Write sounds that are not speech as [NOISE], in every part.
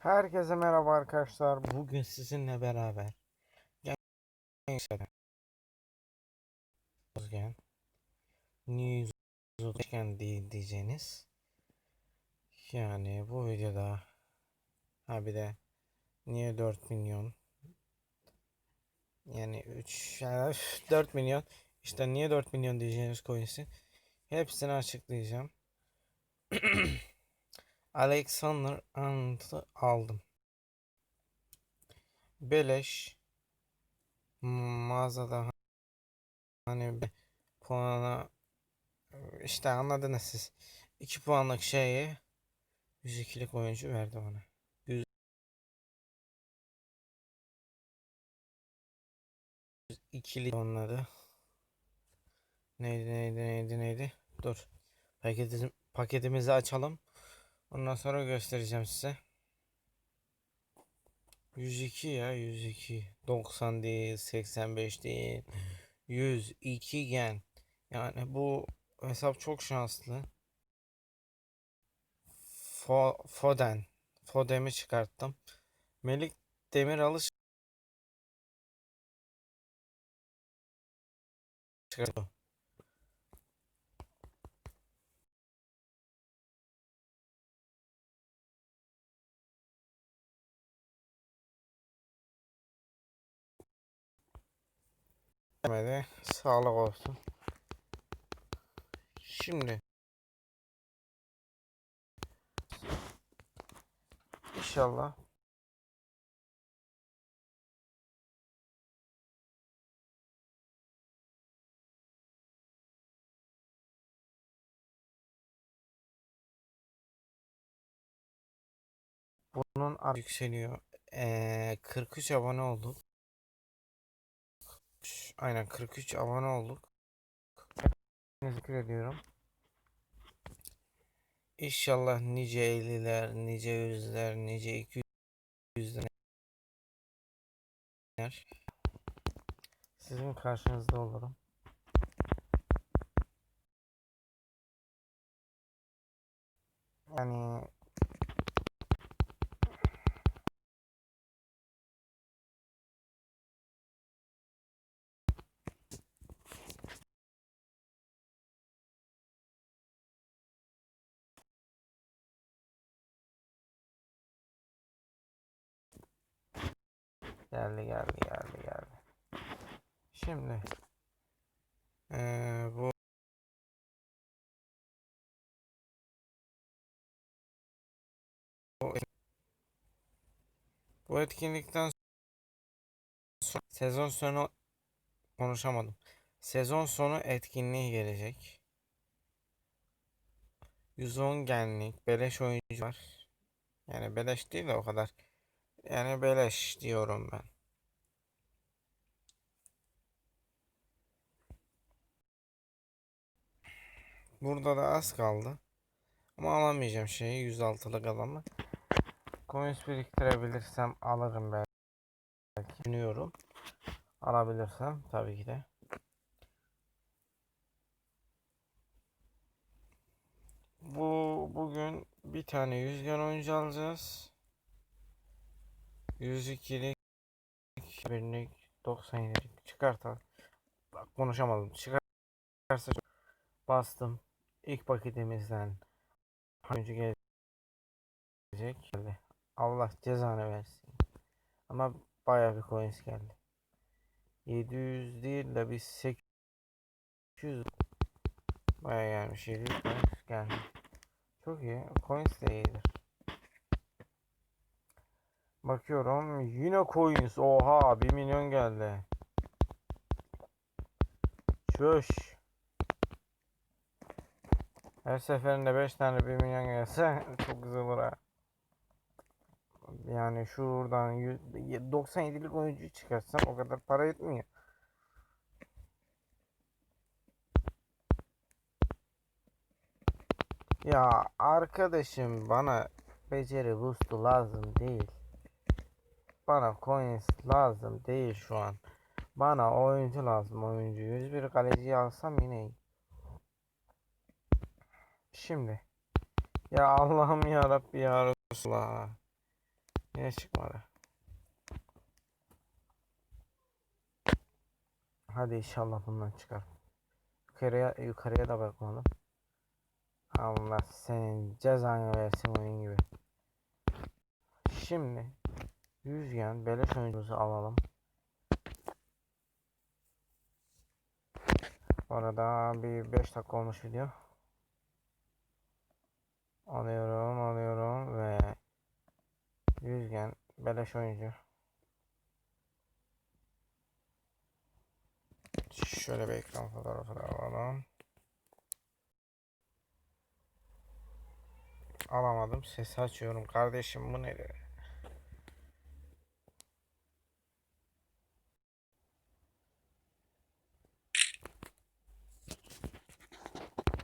Herkese merhaba arkadaşlar. Bugün sizinle beraber Özgen News Özgen diye diyeceğiniz yani bu videoda ha bir de niye 4 milyon yani 3 yani üf, 4 milyon işte niye 4 milyon diyeceğiniz coins'in hepsini açıklayacağım. [CLEARS THROAT] Alexander Arnold'u aldım. Beleş mağazada hani bir puana işte anladınız siz. 2 puanlık şeyi 102'lik oyuncu verdi bana. 102'lik onları. Neydi neydi neydi neydi? Dur. Paketimizi, paketimizi açalım. Ondan sonra göstereceğim size. 102 ya 102. 90 değil 85 değil. 102 gen. Yani bu hesap çok şanslı. Fo Foden. Foden'i çıkarttım. Melik Demiral'ı çıkarttım. Demedi. Sağlık olsun. Şimdi inşallah bunun yükseliyor. Ee, 43 abone olduk. Aynen 43 abone olduk. Teşekkür ediyorum. İnşallah nice 50'ler, nice yüzler, nice 200'ler sizin karşınızda olurum. Yani geldi geldi geldi geldi. Şimdi eee, bu bu etkinlikten sonra sezon sonu konuşamadım. Sezon sonu etkinliği gelecek. 110 genlik beleş oyuncu var. Yani beleş değil de o kadar. Yani beleş diyorum ben. Burada da az kaldı. Ama alamayacağım şeyi 106'lık adamı. Coins biriktirebilirsem alırım belki. Düşünüyorum. Alabilirsem tabii ki de. Bu bugün bir tane yüzgen oyuncu alacağız. 102'lik birlik 97'lik çıkartalım. Bak konuşamadım. Çıkarsa bastım. İlk paketimizden oyuncu gelecek. Geldi. Allah cezanı versin. Ama bayağı bir coins geldi. 700 değil de bir 800 bayağı gelmiş. 700 coins geldi. Çok iyi. Coins de iyidir. Bakıyorum. Yine coins. Oha 1 milyon geldi. Çöş. Her seferinde 5 tane 1 milyon gelse [LAUGHS] çok güzel olur ha. Yani şuradan 100 97'lik oyuncu çıkarsam o kadar para etmiyor. Ya arkadaşım bana beceri boost'u lazım değil. Bana coins lazım değil şu an. Bana oyuncu lazım oyuncu. 101 kaleciyi alsam yine iyi. Şimdi. Ya Allah'ım ya Rabbi ya Resulallah. Yine çıkmadı. Hadi inşallah bundan çıkar. Yukarıya, yukarıya da bakmadım. Allah senin cezanı versin oyun gibi. Şimdi Yüzgen beleş oyuncumuzu alalım. Bu arada bir 5 dakika olmuş video. Alıyorum, alıyorum ve Yüzgen beleş oyuncu. Şöyle bir ekran fotoğrafı da alalım. Alamadım. Sesi açıyorum. Kardeşim bu nedir?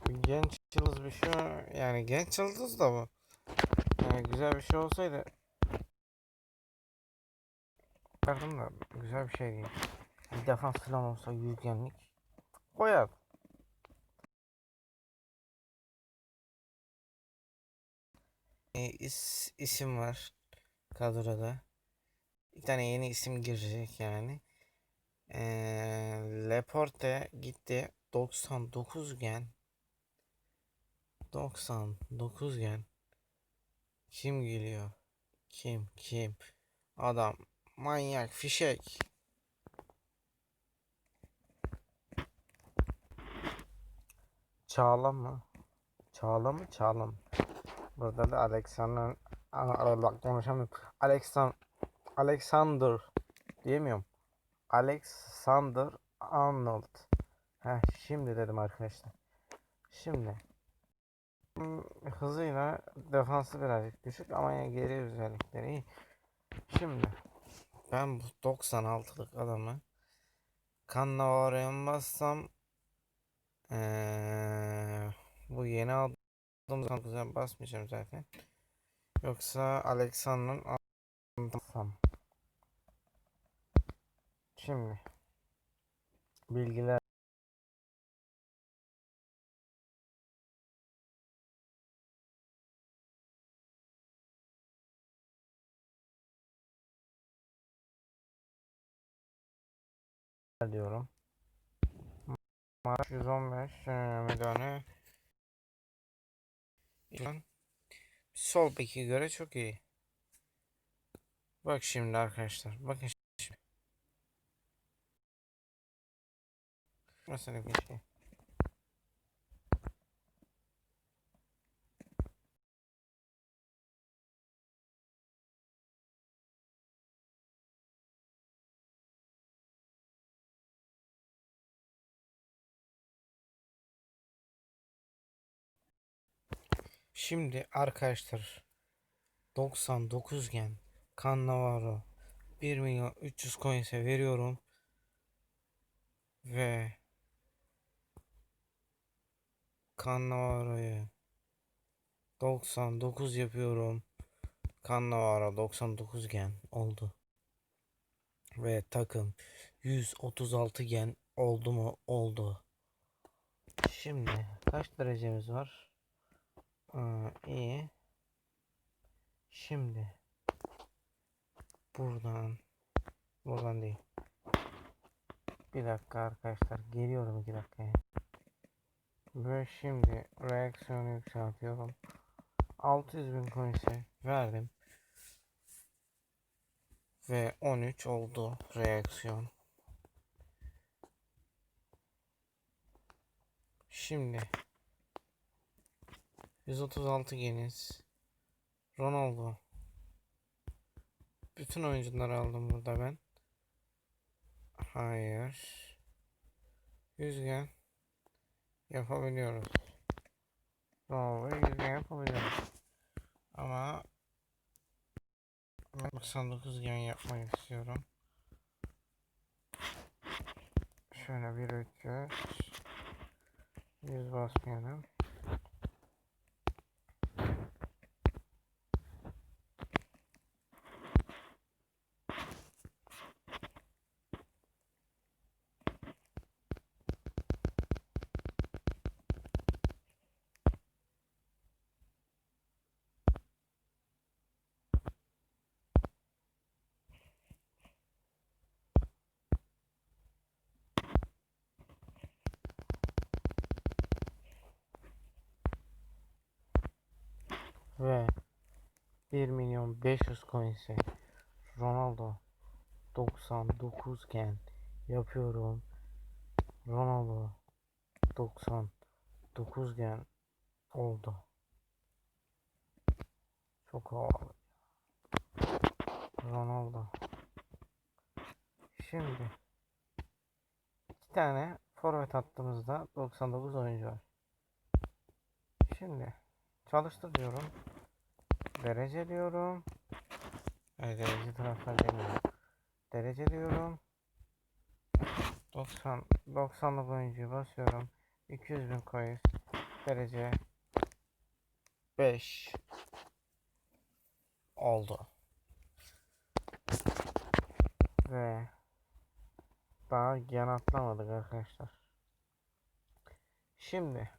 Genç yıldız bir şey yani genç yıldız da bu. Yani güzel bir şey olsaydı Çıkardım da güzel bir şey değil. Bir defans falan olsa yüzgenlik koyar. E, is, isim var kadroda. Bir tane yeni isim girecek yani. E, Leporte gitti 99 gen 99 gen Kim geliyor? Kim? Kim? Adam manyak fişek. Çağla mı? Çağla mı? Çağla mı? Burada da Alexander bak konuşamıyorum. Alexander Alexander diyemiyorum. Alexander Arnold. Heh, şimdi dedim arkadaşlar. Şimdi hızıyla defansı birazcık düşük ama yani geri özellikleri iyi. Şimdi ben bu 96'lık adamı Cannavaro'ya bassam ee, bu yeni aldığım zaman güzel basmayacağım zaten. Yoksa Alexander'ın alsam. Şimdi bilgiler diyorum. Maraş 115 e, Medane İran Sol beki göre çok iyi. Bak şimdi arkadaşlar. Bakın şimdi. Mesela bir şey. Şimdi arkadaşlar 99 gen Cannavaro 1 milyon 300 coins'e veriyorum ve Cannavaro'yu 99 yapıyorum. Cannavaro 99 gen oldu. Ve takım 136 gen oldu mu? Oldu. Şimdi kaç derecemiz var? Aa, iyi. Şimdi buradan buradan değil. Bir dakika arkadaşlar geliyorum iki dakikaya. Ve şimdi reaksiyonu yükseltiyorum. 600 bin coins'e verdim. Ve 13 oldu reaksiyon. Şimdi 136 geniz. Ronaldo. Bütün oyuncuları aldım burada ben. Hayır. Yüzgen. Yapabiliyoruz. Ronaldo yüzgen yapabiliyoruz. Ama ben 99 gen yapmak istiyorum. Şöyle bir 300 100 basmayalım. Ve 1 milyon 500 coins'e Ronaldo 99 iken yapıyorum. Ronaldo 99 gen oldu. Çok havalı. Ronaldo. Şimdi iki tane forvet hattımızda 99 oyuncu var. Şimdi çalıştır diyorum. Derece diyorum. Evet, derece transfer demiyorum. Derece diyorum. 90 90'lık oyuncuyu basıyorum. 200 bin coins. Derece 5 oldu. Ve daha yan atlamadık arkadaşlar. Şimdi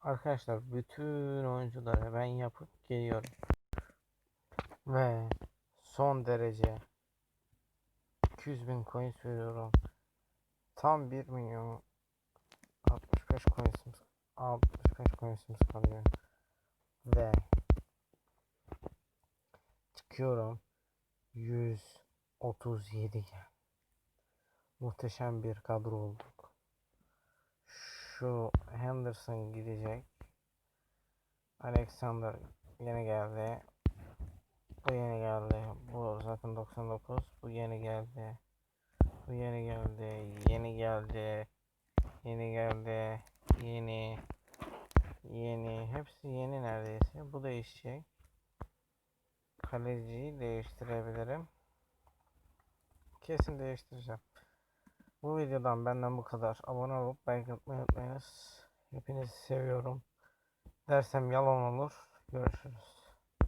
arkadaşlar bütün oyuncuları ben yapıp geliyorum. Ve son derece 200 bin coins veriyorum. Tam 1 milyon 65 coinsimiz 65 coinsimiz kalıyor. Ve çıkıyorum 137 Muhteşem bir kadro olduk. Şu Henderson gidecek. Alexander yeni geldi. Bu yeni geldi. Bu zaten 99. Bu yeni geldi. Bu yeni geldi. Yeni geldi. Yeni geldi. Yeni. Yeni. Hepsi yeni neredeyse. Bu değişecek. Kaleciyi değiştirebilirim. Kesin değiştireceğim. Bu videodan benden bu kadar. Abone olup like atmayı unutmayınız. Hepinizi seviyorum. Dersem yalan olur. Görüşürüz.